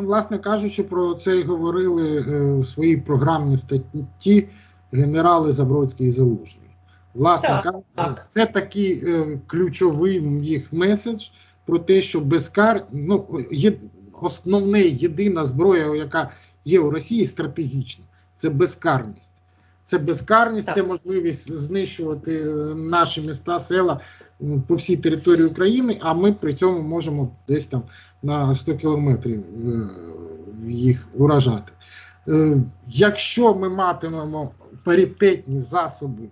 Ну, власне кажучи, про це й говорили е, в своїй програмній статті генерали Забродський і Залужний. Власне Так, кажучи, так. це такий е, ключовий їх меседж про те, що безкар, ну, є, основна єдина зброя, яка є у Росії, стратегічна, це безкарність. Це безкарність, Так. це можливість знищувати е, наші міста, села по всій території України, а ми при цьому можемо десь там на 100 кілометрів е, їх уражати. Е, Якщо ми матимемо паритетні засоби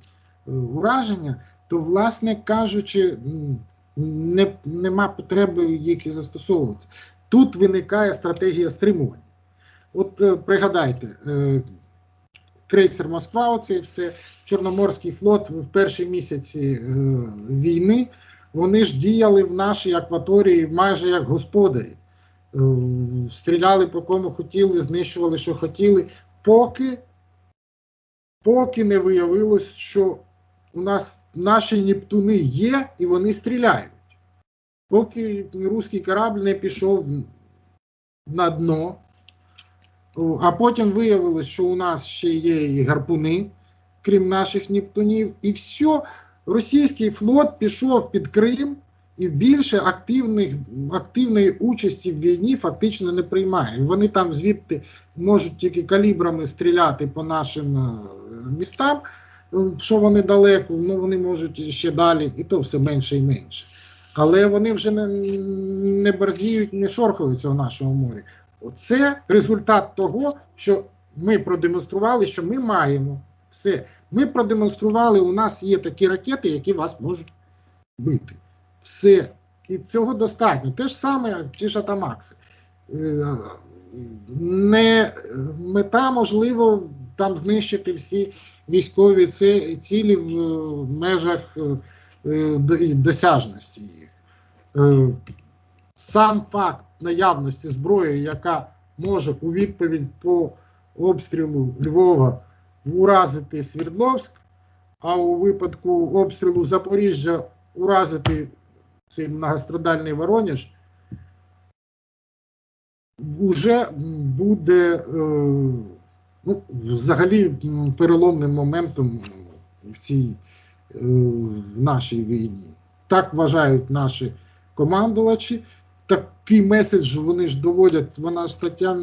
е, ураження, то, власне кажучи, не, нема потреби їх і застосовувати. Тут виникає стратегія стримування. От пригадайте, крейсер Москва, оце і все, Чорноморський флот в перші місяці війни, вони ж діяли в нашій акваторії майже як господарі. Е, Стріляли по кому хотіли, знищували, що хотіли, поки, поки не виявилось, що у нас наші Нептуни є і вони стріляють. Поки руський корабль не пішов на дно, а потім виявилось, що у нас ще є і гарпуни, крім наших Нептунів, і все, російський флот пішов під Крим і більше активних, активної участі в війні фактично не приймає. Вони там звідти можуть тільки калібрами стріляти по нашим е, містам, що вони далеко, ну вони можуть ще далі, і то все менше і менше. Але вони вже не, не борзіють, не шорхаються в нашому морі. Оце результат того, що ми продемонстрували, що ми маємо все. Ми продемонстрували, у нас є такі ракети, які вас можуть бити. Все. І цього достатньо. Те ж саме, ті ж Атамакси. Е, Не мета, можливо, там знищити всі військові цілі в межах е, е, досяжності їх. Сам факт наявності зброї, яка може у відповідь по обстрілу Львова уразити Свердловськ, а у випадку обстрілу Запоріжжя уразити цей многострадальний Воронеж, вже буде е, ну, взагалі переломним моментом в цій е, в нашій війні. Так вважають наші командувачі. Такий меседж вони ж доводять. Вона стаття,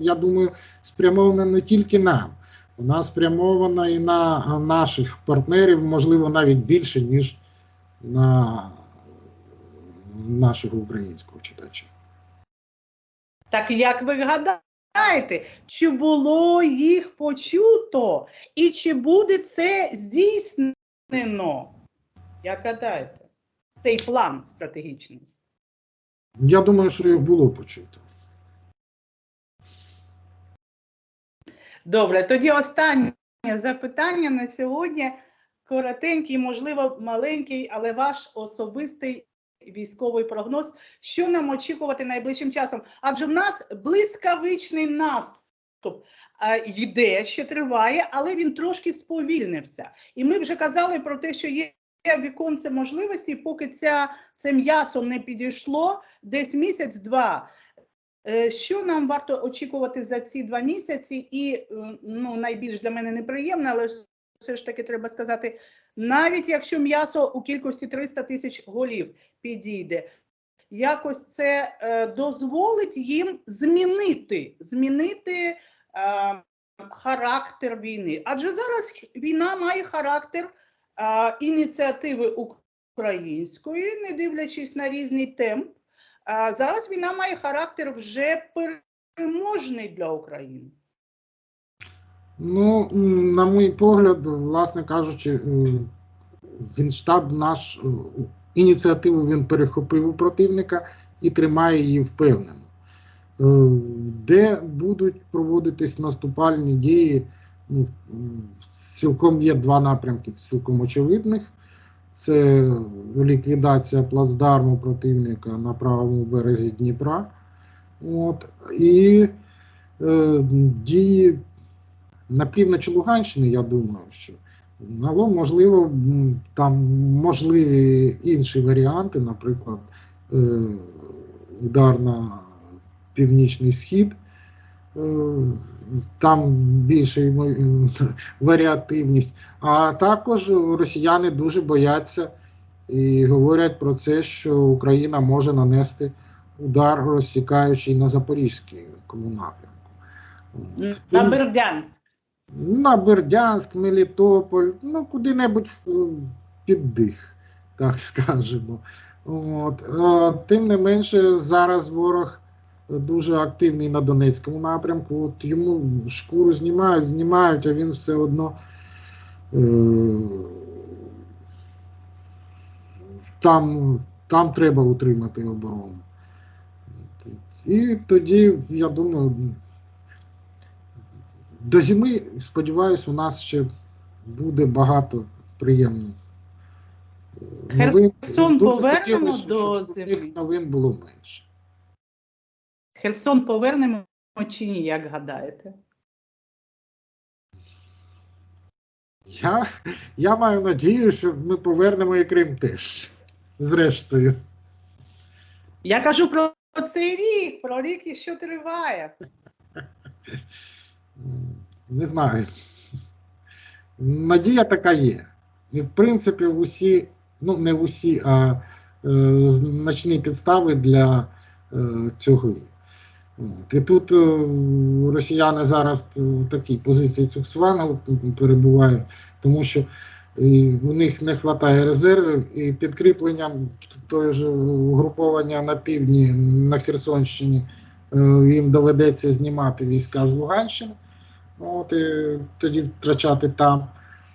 я думаю, спрямована не тільки нам, вона спрямована і на наших партнерів, можливо, навіть більше, ніж на нашого українського читача. Так як ви гадаєте, чи було їх почуто, і чи буде це здійснено? Як гадаєте, цей план стратегічний? Я думаю, що їх було почуто. Добре, тоді останнє запитання на сьогодні. Коротенький, можливо, маленький, але ваш особистий військовий прогноз. Що нам очікувати найближчим часом? Адже в нас блискавичний наступ йде, ще триває, але він трошки сповільнився. І ми вже казали про те, що є віконце можливості, поки ця, це м'ясо не підійшло, десь місяць-два. Е, Що нам варто очікувати за ці два місяці? І е, ну, найбільш для мене неприємно, але все ж таки треба сказати, навіть якщо м'ясо у кількості 300 тисяч голів підійде, якось це е, дозволить їм змінити, змінити е, характер війни. Адже зараз війна має характер е, ініціативи української, не дивлячись на різний темп. Зараз війна має характер вже переможний для України. Ну, на мій погляд, власне кажучи, е, Генштаб наш е, ініціативу він перехопив у противника і тримає її впевнено. Е, Де будуть проводитись наступальні дії, ну, цілком є два напрямки, цілком очевидних. Це ліквідація плацдарму противника на правому березі Дніпра. От, і е, дії на півночі Луганщини, я думаю, що але можливо, там можливі інші варіанти, наприклад, е, удар на північний схід. Е, Там більша варіативність. А також росіяни дуже бояться і говорять про це, що Україна може нанести удар, розсікаючи на Запорізькому напрямку. На Бердянськ. на Бердянськ, Мелітополь, ну куди-небудь е, під дих, так скажемо. От. е, Тим не менше, зараз ворог дуже активний на Донецькому напрямку. От йому шкуру знімають, знімають, а він все одно е, там, там треба утримати оборону. І тоді, я думаю, до зими, сподіваюся, у нас ще буде багато приємних. е. Херсон повернемо до землі? новин було менше. Херсон повернемо чи ні, як гадаєте? Я, я маю надію, що ми повернемо і Крим теж. Зрештою. Я кажу про цей рік, про рік, що триває. Не знаю. Надія така є. І, в принципі, усі, ну не усі, а е, значні підстави для е, цього є. І тут е, росіяни зараз в такій позиції Цуксвана перебувають, тому що і у них не вистачає резервів, і підкріпленням того ж угруповання на півдні на Херсонщині е, їм доведеться знімати війська з Луганщини, от, і тоді втрачати там,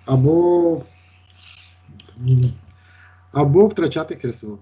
або, або втрачати Херсон.